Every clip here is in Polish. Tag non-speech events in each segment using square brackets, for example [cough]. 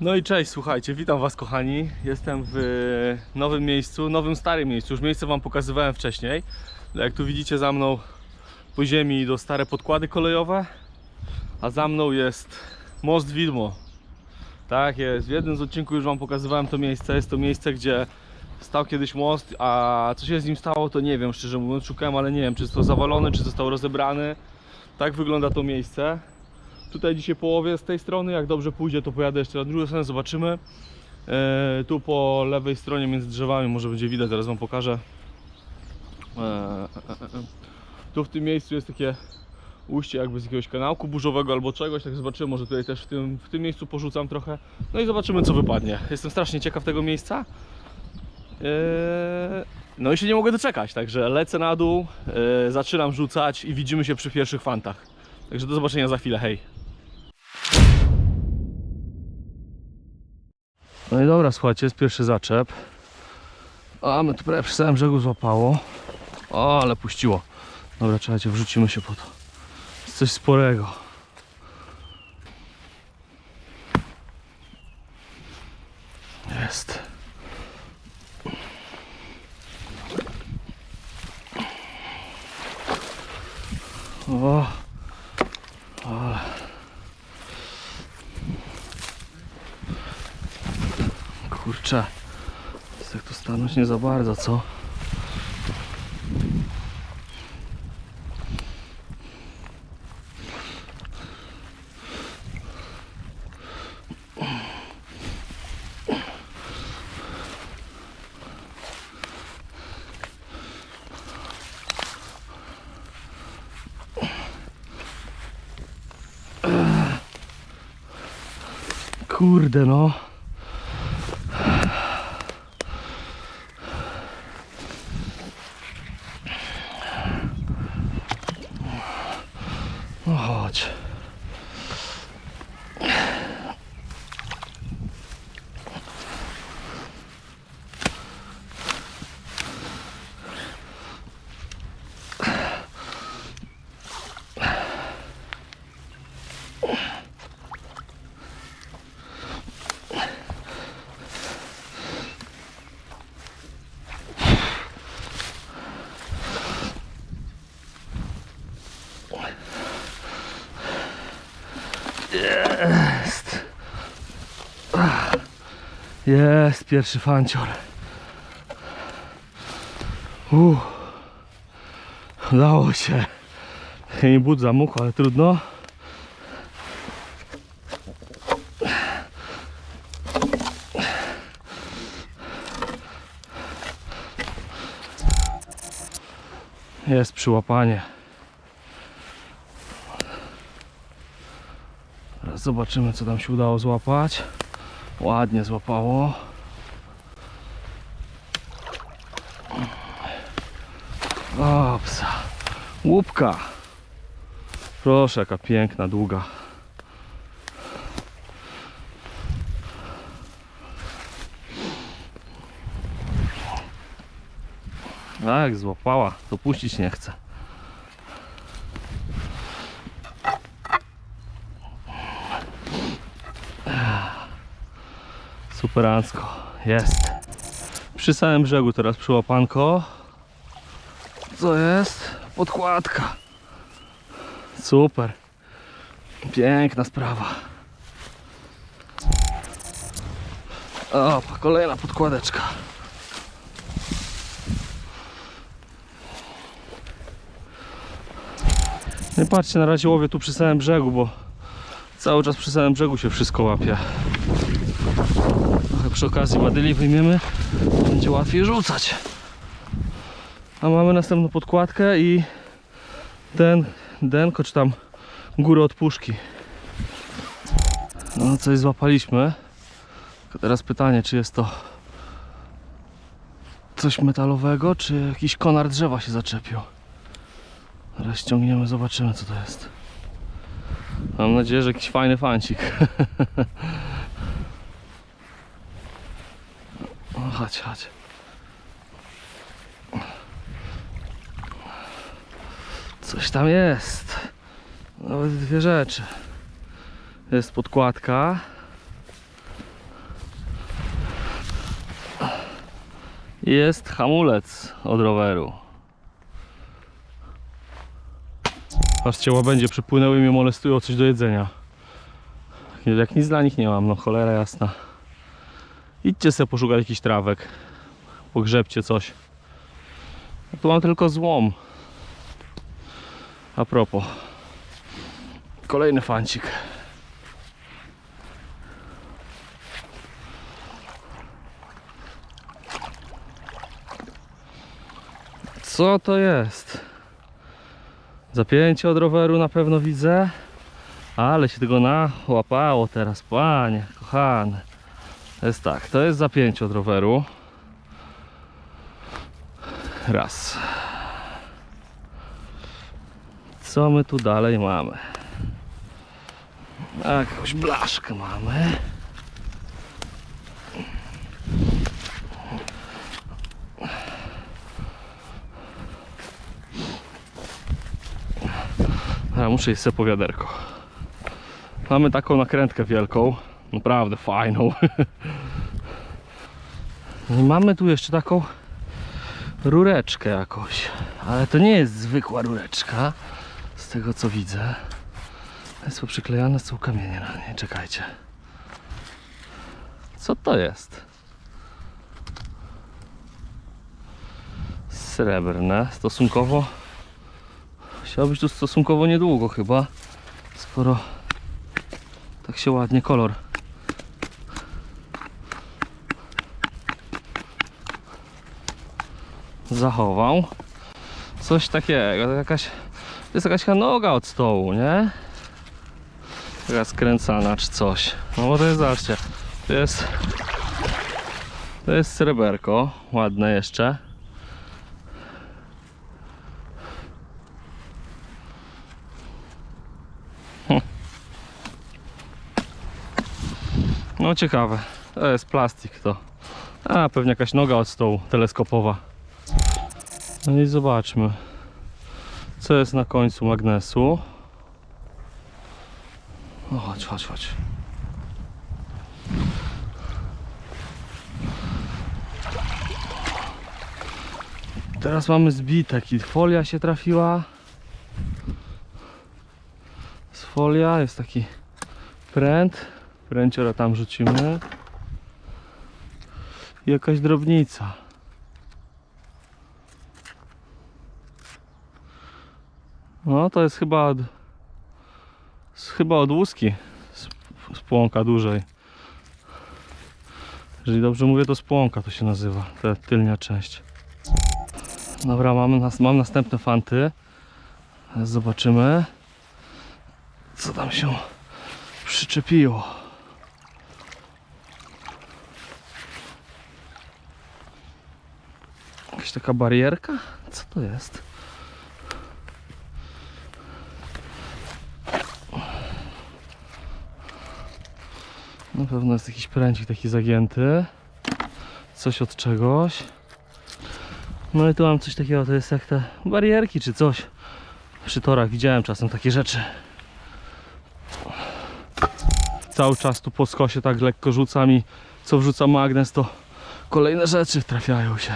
No i cześć, słuchajcie, witam was kochani. Jestem w nowym miejscu, nowym starym miejscu. Już miejsce wam pokazywałem wcześniej. Jak tu widzicie za mną po ziemi idą stare podkłady kolejowe, a za mną jest most Widmo. Tak jest, w jednym z odcinków już wam pokazywałem to miejsce. Jest to miejsce, gdzie stał kiedyś most, a co się z nim stało to nie wiem, szczerze mówiąc. Szukałem, ale nie wiem, czy został zawalony, czy został rozebrany. Tak wygląda to miejsce. Tutaj dzisiaj połowie z tej strony, jak dobrze pójdzie to pojadę jeszcze na drugą stronę, zobaczymy. E, tu po lewej stronie między drzewami może będzie widać, zaraz wam pokażę. E, e. Tu w tym miejscu jest takie ujście jakby z jakiegoś kanałku burzowego albo czegoś, tak zobaczymy, może tutaj też w tym, w tym miejscu porzucam trochę. No i zobaczymy co wypadnie. Jestem strasznie ciekaw tego miejsca. No i się nie mogę doczekać, także lecę na dół, zaczynam rzucać i widzimy się przy pierwszych fantach. Także do zobaczenia za chwilę, hej. No i dobra, słuchajcie, jest pierwszy zaczep. A, my tu prawie przy samym brzegu złapało. O, ale puściło. Dobra, czekajcie, wrzucimy się po to. Jest coś sporego. Jest. O, ale. Kurczę. Jest jak tu stanąć nie za bardzo, co? Kurde no. No Jest pierwszy fancior. Uff. Udało się. Nie but zamógł, ale trudno. Jest przyłapanie. Zobaczymy co tam się udało złapać. Ładnie złapało. Opsa. Łupka. Proszę, jaka piękna, długa. Tak, złapała. To puścić nie chce. Superancko. Jest. Przy samym brzegu teraz przyłapanko. Co jest? Podkładka. Super. Piękna sprawa. O, kolejna podkładeczka. Nie patrzcie, na razie łowię tu przy samym brzegu, bo cały czas przy samym brzegu się wszystko łapie. Przy okazji badyli wyjmiemy, będzie łatwiej rzucać. A mamy następną podkładkę i ten denko, czy tam górę od puszki. No coś złapaliśmy. Tylko teraz pytanie, czy jest to coś metalowego, czy jakiś konar drzewa się zaczepił. Teraz ściągniemy, zobaczymy co to jest. Mam nadzieję, że jakiś fajny fancik. [laughs] No chodź, chodź. Coś tam jest. Nawet dwie rzeczy. Jest podkładka. Jest hamulec od roweru. Patrzcie, łabędzie przypłynęły i mnie molestują coś do jedzenia. Jak nic dla nich nie mam, no cholera jasna. Idźcie sobie poszukać jakiś trawek. Pogrzebcie coś. Tu mam tylko złom. A propos. Kolejny fancik. Co to jest? Zapięcie od roweru na pewno widzę. Ale się tego nałapało teraz, panie, kochane. To jest tak, to jest zapięcie od roweru. Raz. Co my tu dalej mamy? A, jakąś blaszkę mamy. A, muszę iść sobie po wiaderko. Mamy taką nakrętkę wielką. Naprawdę fajną. I [laughs] mamy tu jeszcze taką rureczkę jakąś. Ale to nie jest zwykła rureczka. Z tego co widzę. Jest poprzyklejane, są kamienie na niej. Czekajcie. Co to jest? Srebrne. Stosunkowo. Musiało być tu stosunkowo niedługo chyba. Skoro tak się ładnie kolor zachował. Coś takiego, jakaś, to jest jakaś noga od stołu, nie? Taka skręcana czy coś. No bo to jest, zobaczcie, to jest, to jest sreberko, ładne jeszcze. No ciekawe. To jest plastik to. A pewnie jakaś noga od stołu teleskopowa. No i zobaczmy. Co jest na końcu magnesu. No chodź, chodź, chodź. Teraz mamy zbitek i folia się trafiła. Z folia jest taki pręt. Pręciora tam rzucimy. I jakaś drobnica. No to jest chyba od, chyba od łuski z, z płonka dłużej. Jeżeli dobrze mówię, to z płonka to się nazywa, ta tylnia część. Dobra, mam, nas, mam następne fanty. Zobaczymy, co tam się przyczepiło. Jakaś taka barierka? Co to jest? Na pewno jest jakiś pręcik taki zagięty. Coś od czegoś. No i tu mam coś takiego, to jest jak te barierki czy coś. Przy torach widziałem czasem takie rzeczy. Cały czas tu po skosie tak lekko rzucam i co wrzuca magnes to kolejne rzeczy trafiają się.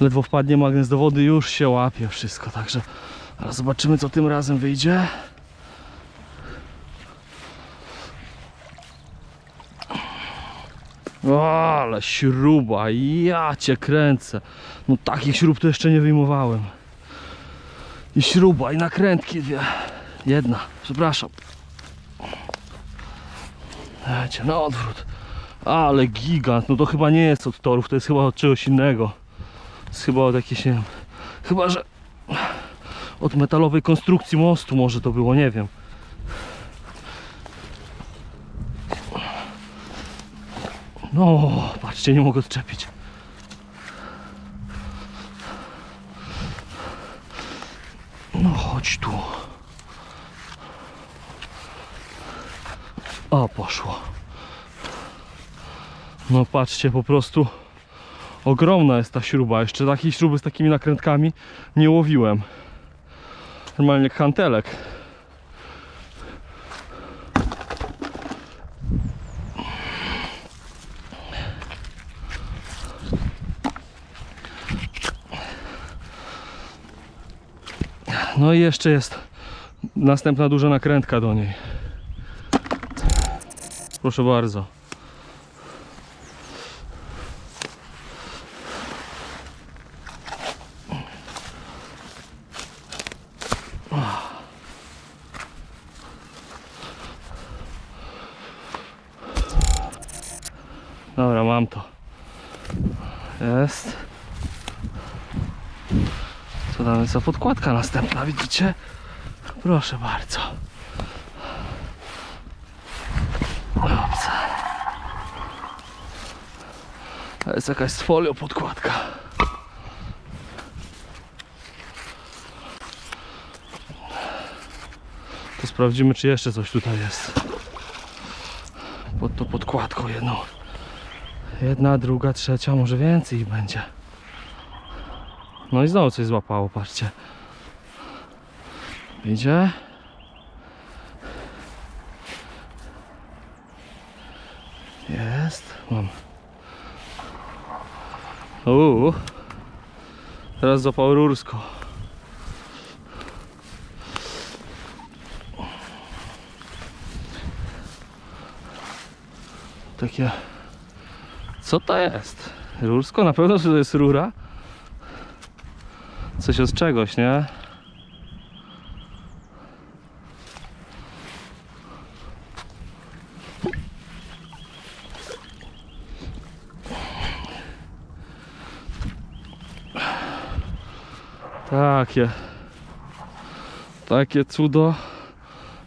Ledwo wpadnie magnes do wody już się łapie wszystko, także zobaczymy co tym razem wyjdzie. Ale śruba, ja cię kręcę. No takich śrub to jeszcze nie wyjmowałem. I śruba, i nakrętki dwie. Jedna, przepraszam. Dajcie, na odwrót. Ale gigant, no to chyba nie jest od torów, to jest chyba od czegoś innego. To jest chyba od jakiejś, nie wiem, chyba że od metalowej konstrukcji mostu może to było, nie wiem. No, patrzcie, nie mogę odczepić. No, chodź tu. O, poszło. No, patrzcie, po prostu ogromna jest ta śruba. Jeszcze takiej śruby z takimi nakrętkami nie łowiłem. Normalnie jak hantelek. No i jeszcze jest następna duża nakrętka do niej. Proszę bardzo. Dobra, mam to. Jest. Co jest za podkładka następna, widzicie? Proszę bardzo. Dobrze. To jest jakaś z folią podkładka. To sprawdzimy, czy jeszcze coś tutaj jest. Pod tą podkładką jedną. Jedna, druga, trzecia, może więcej będzie. No i znowu coś złapało, patrzcie. Idzie. Jest. Mam. Uuu. Teraz złapał rursko. Takie... Co to jest? Rursko? Na pewno, że to jest rura? Coś od czegoś, nie? Takie. Takie cudo.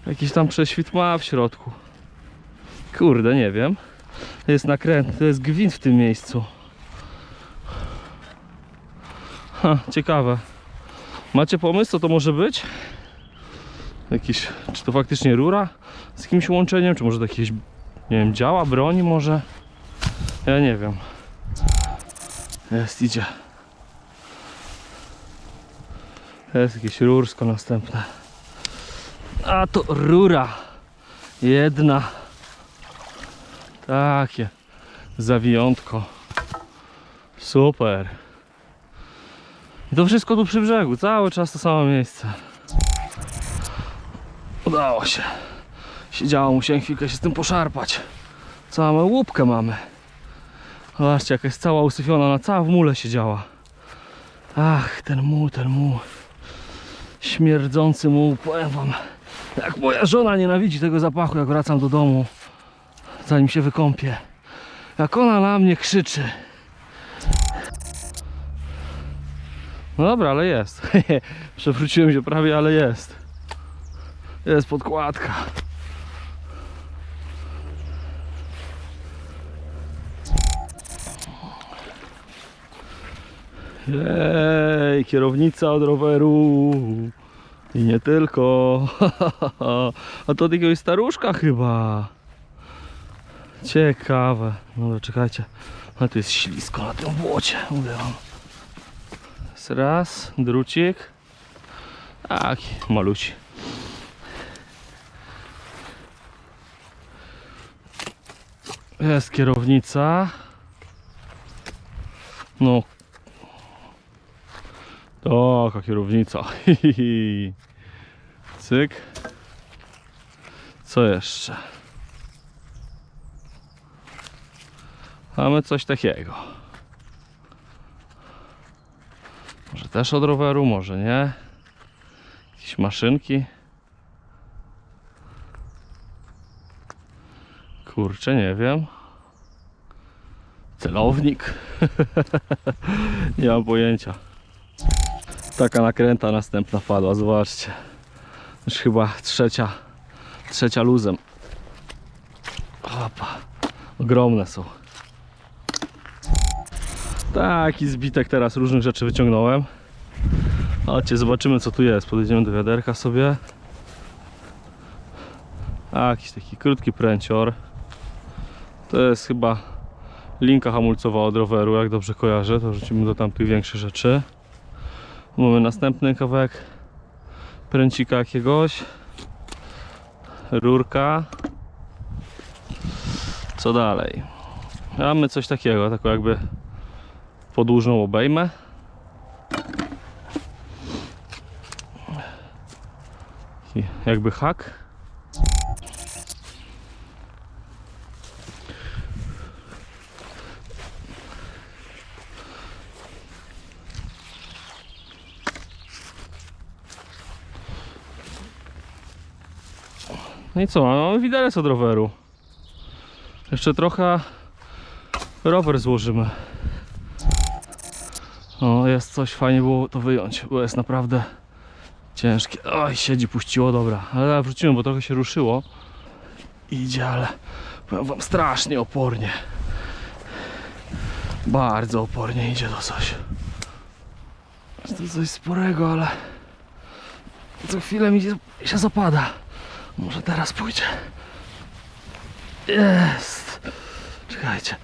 Jakiś tam prześwit ma w środku. Kurde, nie wiem. To jest nakręt, to jest gwint w tym miejscu. Ha, ciekawe. Macie pomysł, co to może być? Jakiś, czy to faktycznie rura z jakimś łączeniem, czy może jakieś, nie wiem, działa, broni może? Ja nie wiem. Jest, idzie. Jest jakieś rursko następne. A to rura. Jedna. Takie. Zawiątko. Super. I to wszystko tu przy brzegu. Cały czas to samo miejsce. Udało się. Siedziało, musiałem chwilkę się z tym poszarpać. Całą łupkę mamy. Zobaczcie, jaka jest cała usyfiona, na cała w mule siedziała. Ach, ten muł, ten muł. Śmierdzący muł, powiem wam. Jak moja żona nienawidzi tego zapachu, jak wracam do domu. Zanim się wykąpię. Jak ona na mnie krzyczy. No dobra, ale jest. [laughs] Przewróciłem się prawie, ale jest. Jest podkładka. Jej, kierownica od roweru. I nie tylko. [laughs] A to od jakiegoś staruszka chyba. Ciekawe. Dobra, czekajcie. A tu jest ślisko na tym błocie, mówię wam. Jest raz, drucik. Tak, maluci. Jest kierownica. No. Taka kierownica. [laughs] Cyk. Co jeszcze? Mamy coś takiego. Może też od roweru, może nie. Jakieś maszynki. Kurczę, nie wiem. Celownik. [laughs] nie mam pojęcia. Taka nakręta następna padła, zobaczcie. Już chyba trzecia, trzecia luzem. Opa. Ogromne są. Taki zbitek teraz różnych rzeczy wyciągnąłem. Chodźcie, zobaczymy co tu jest. Podejdziemy do wiaderka sobie. A, jakiś taki krótki pręcior. To jest chyba linka hamulcowa od roweru, jak dobrze kojarzę. To wrzucimy do tamtych większych rzeczy. Mamy następny kawałek pręcika jakiegoś. Rurka. Co dalej? Mamy coś takiego, taką jakby podłużną obejmę. jakby hak. No i co, mamy widelec od roweru. Jeszcze trochę rower złożymy. O, jest coś, fajnie było to wyjąć, bo jest naprawdę ciężkie. Oj, siedzi, puściło, dobra. Ale wróciłem, bo trochę się ruszyło. Idzie, ale powiem wam strasznie opornie. Bardzo opornie idzie to coś. To coś sporego, ale co chwilę mi się- zapada. Może teraz pójdzie. Jest. Czekajcie.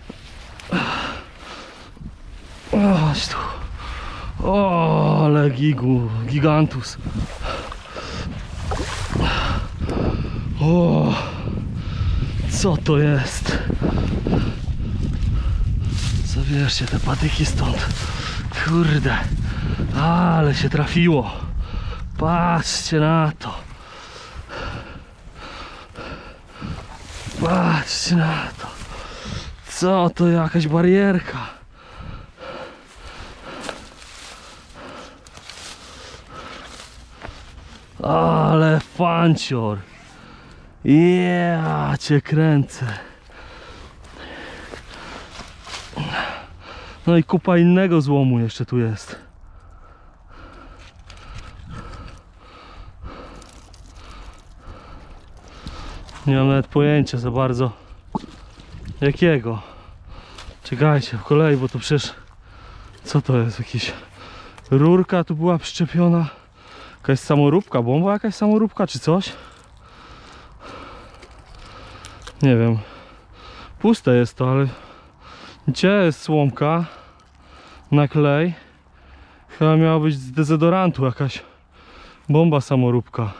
Chodź tu. O, ale gigu, gigantus. O, co to jest? Zabierzcie te patyki stąd. Kurde, ale się trafiło. Patrzcie na to. Patrzcie na to. Co to jakaś barierka? Ale fancior. Ja cię kręcę. No i kupa innego złomu jeszcze tu jest. Nie mam nawet pojęcia za bardzo jakiego. Czekajcie, w kolei, bo to przecież co to jest? Jakiś rurka tu była przyczepiona. Jakaś samoróbka, bomba jakaś samoróbka czy coś? Nie wiem. Puste jest to, ale gdzie jest słomka na klej? Chyba miała być z dezodorantu jakaś bomba samoróbka.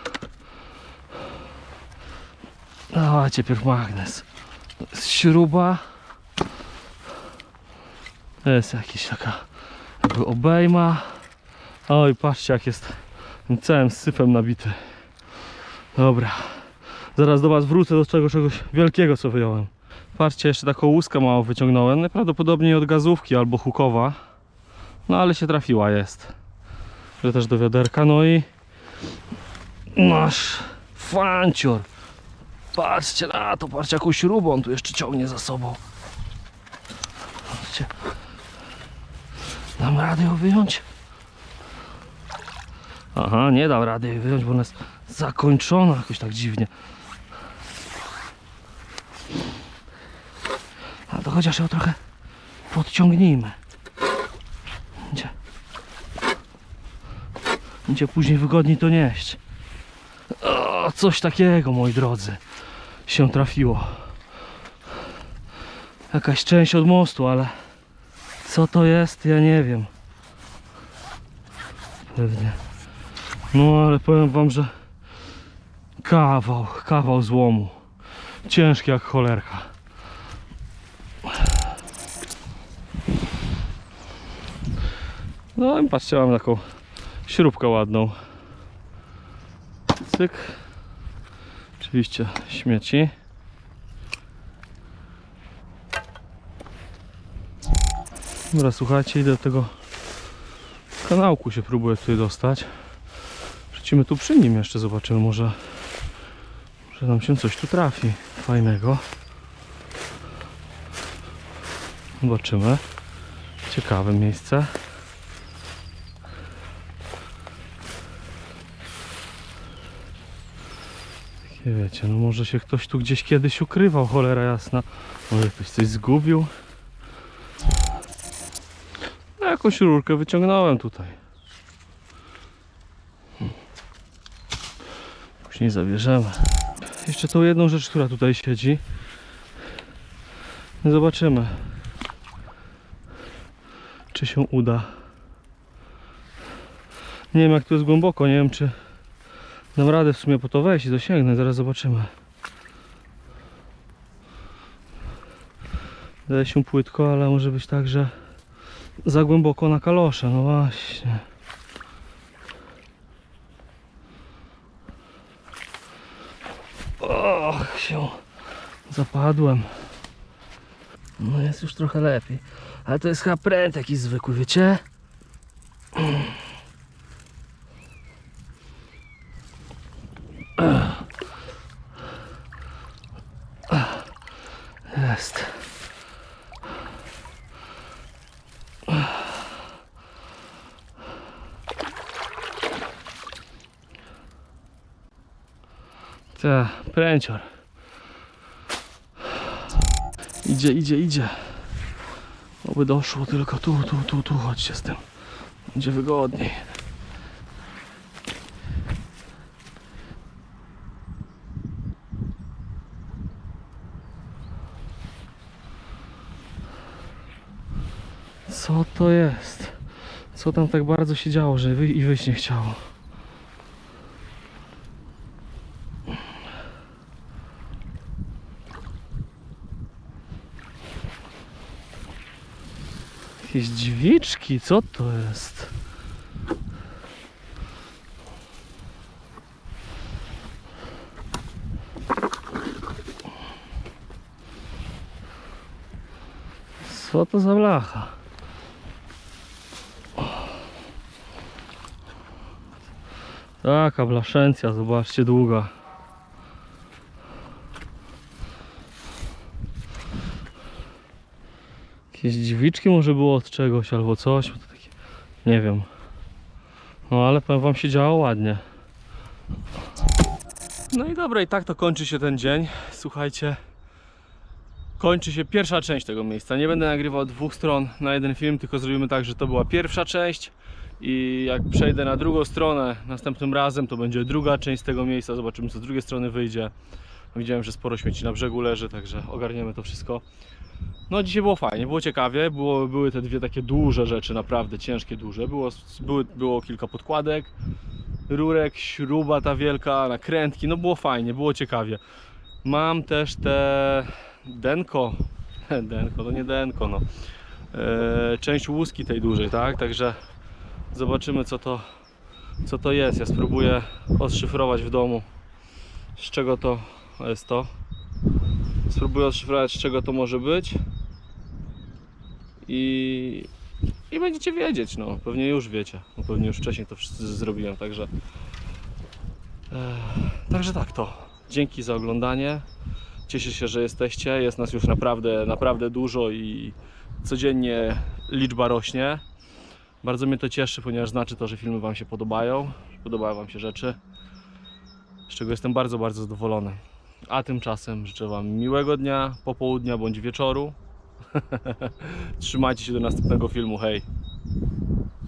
Dawajcie pierw magnes. Śruba. To jest jakaś taka jakby obejma. Oj, patrzcie jak jest całym syfem nabity. Dobra. Zaraz do Was wrócę do czego, czegoś wielkiego co wyjąłem. Patrzcie, jeszcze taką łuskę mało wyciągnąłem. Najprawdopodobniej od gazówki albo hukowa. No ale się trafiła, jest. To też do wiaderka. No i nasz fancior. Patrzcie na to, patrzcie jaką śrubą tu jeszcze ciągnie za sobą. Patrzcie. Dam radę ją wyjąć? Aha, nie dam rady jej wyjąć, bo ona jest zakończona jakoś tak dziwnie. A to chociaż ją trochę podciągnijmy. Będzie, będzie później wygodniej to nieść. O, coś takiego, moi drodzy, się trafiło. Jakaś część od mostu, ale co to jest, ja nie wiem. Pewnie. No ale powiem wam, że kawał, kawał złomu. Ciężki jak cholerka. No i patrzcie, mam taką śrubkę ładną. Cyk. Oczywiście śmieci. Dobra, słuchajcie, idę do tego kanałku się próbuję tutaj dostać. Wrócimy tu przy nim jeszcze, zobaczymy może, że nam się coś tu trafi fajnego. Zobaczymy. Ciekawe miejsce. Takie wiecie, no może się ktoś tu gdzieś kiedyś ukrywał, cholera jasna. Może ktoś coś zgubił. No, jakąś rurkę wyciągnąłem tutaj. Później zabierzemy. Jeszcze tą jedną rzecz, która tutaj siedzi. Zobaczymy, czy się uda. Nie wiem jak tu jest głęboko, nie wiem czy dam radę w sumie po to wejść i dosięgnę, zaraz zobaczymy. Daje się płytko, ale może być tak, że za głęboko na kalosze, no właśnie. Się zapadłem. No jest już trochę lepiej. Ale to jest chyba pręt jakiś zwykły, wiecie? Jest. Ta, pręcior. Idzie, idzie, idzie. Oby doszło tylko tu, tu, tu, tu, chodźcie z tym. Będzie wygodniej. Co to jest? Co tam tak bardzo się działo, że wy i wyjść nie chciało? Jakieś dźwiczki, co to jest? Co to za blacha? Taka blaszencja, zobaczcie, długa. Jakieś dźwiczki może było od czegoś albo coś, nie wiem. No ale powiem wam się działo ładnie. No i dobra, i tak to kończy się ten dzień. Słuchajcie, kończy się pierwsza część tego miejsca. Nie będę nagrywał dwóch stron na jeden film, tylko zrobimy tak, że to była pierwsza część i jak przejdę na drugą stronę następnym razem, to będzie druga część tego miejsca. Zobaczymy, co z drugiej strony wyjdzie. Widziałem, że sporo śmieci na brzegu leży, także ogarniemy to wszystko. No dzisiaj było fajnie, było ciekawie, było, były te dwie takie duże rzeczy, naprawdę ciężkie, duże. Było, były, było kilka podkładek, rurek, śruba ta wielka, nakrętki, no było fajnie, było ciekawie. Mam też te denko, [laughs] denko, to nie denko, no. E, część łuski tej dużej, tak, także zobaczymy co to, co to jest. Ja spróbuję odszyfrować w domu, z czego to jest to. Spróbuję odszyfrować, z czego to może być. I, i będziecie wiedzieć, no. Pewnie już wiecie. Bo pewnie już wcześniej to wszyscy zrobiłem, także. E, także tak to. Dzięki za oglądanie. Cieszę się, że jesteście. Jest nas już naprawdę, naprawdę dużo i codziennie liczba rośnie. Bardzo mnie to cieszy, ponieważ znaczy to, że filmy Wam się podobają, podobają Wam się rzeczy, z czego jestem bardzo, bardzo zadowolony. A tymczasem życzę Wam miłego dnia, popołudnia bądź wieczoru. [laughs] Trzymajcie się do następnego filmu. Hej!